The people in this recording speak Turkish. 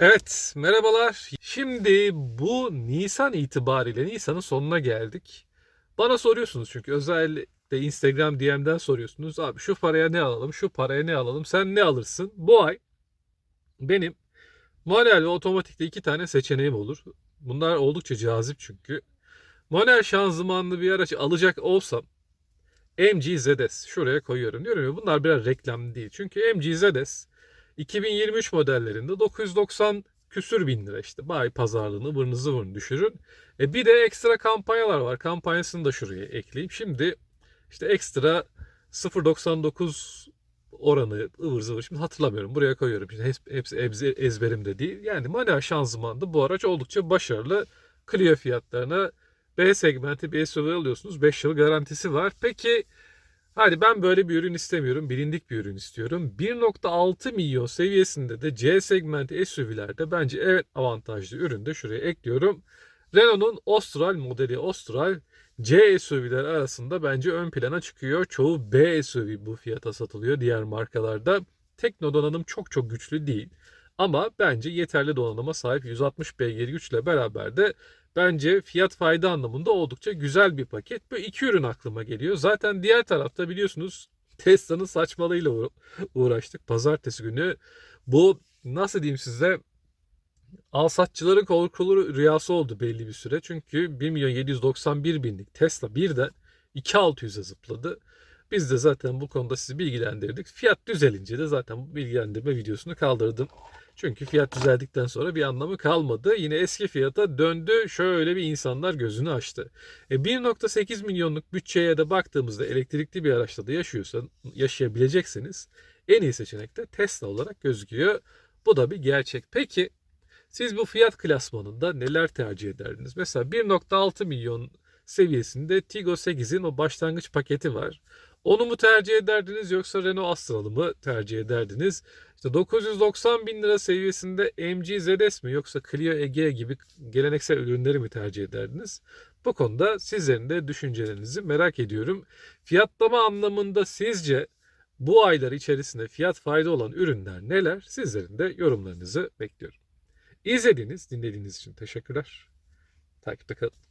Evet, merhabalar. Şimdi bu Nisan itibariyle Nisan'ın sonuna geldik. Bana soruyorsunuz çünkü özellikle Instagram DM'den soruyorsunuz. Abi şu paraya ne alalım, şu paraya ne alalım, sen ne alırsın? Bu ay benim manuel ve otomatikte iki tane seçeneğim olur. Bunlar oldukça cazip çünkü. Manuel şanzımanlı bir araç alacak olsam MG ZS şuraya koyuyorum. Diyorum ya bunlar biraz reklam değil. Çünkü MG ZS 2023 modellerinde 990 küsür bin lira işte. Bay pazarlığını vırnı zıvırını düşürün. E bir de ekstra kampanyalar var. Kampanyasını da şuraya ekleyeyim. Şimdi işte ekstra 0.99 oranı ıvır zıvır şimdi hatırlamıyorum. Buraya koyuyorum. Şimdi hepsi ezberimde değil. Yani manuel şanzımanlı bu araç oldukça başarılı. Clio fiyatlarına B segmenti bir SUV alıyorsunuz. 5 yıl garantisi var. Peki Hadi ben böyle bir ürün istemiyorum. Bilindik bir ürün istiyorum. 1.6 milyon seviyesinde de C segmenti SUV'lerde bence evet avantajlı ürün de şuraya ekliyorum. Renault'un Austral modeli Austral C SUV'ler arasında bence ön plana çıkıyor. Çoğu B SUV bu fiyata satılıyor diğer markalarda. Tekno donanım çok çok güçlü değil. Ama bence yeterli donanıma sahip 160 beygir güçle beraber de bence fiyat fayda anlamında oldukça güzel bir paket. Bu iki ürün aklıma geliyor. Zaten diğer tarafta biliyorsunuz Tesla'nın saçmalığıyla uğra- uğraştık. Pazartesi günü bu nasıl diyeyim size alsatçıların korkulu rüyası oldu belli bir süre. Çünkü 1 milyon 791 binlik Tesla birden 2600'e zıpladı. Biz de zaten bu konuda sizi bilgilendirdik. Fiyat düzelince de zaten bu bilgilendirme videosunu kaldırdım. Çünkü fiyat düzeldikten sonra bir anlamı kalmadı. Yine eski fiyata döndü. Şöyle bir insanlar gözünü açtı. E 1.8 milyonluk bütçeye de baktığımızda elektrikli bir araçta da yaşıyorsa, yaşayabilecekseniz en iyi seçenek de Tesla olarak gözüküyor. Bu da bir gerçek. Peki siz bu fiyat klasmanında neler tercih ederdiniz? Mesela 1.6 milyon seviyesinde Tiggo 8'in o başlangıç paketi var. Onu mu tercih ederdiniz yoksa Renault Astral'ı mı tercih ederdiniz? İşte 990 bin lira seviyesinde MG ZS mi yoksa Clio Egea gibi geleneksel ürünleri mi tercih ederdiniz? Bu konuda sizlerin de düşüncelerinizi merak ediyorum. Fiyatlama anlamında sizce bu aylar içerisinde fiyat fayda olan ürünler neler? Sizlerin de yorumlarınızı bekliyorum. İzlediğiniz, dinlediğiniz için teşekkürler. Takipte kalın.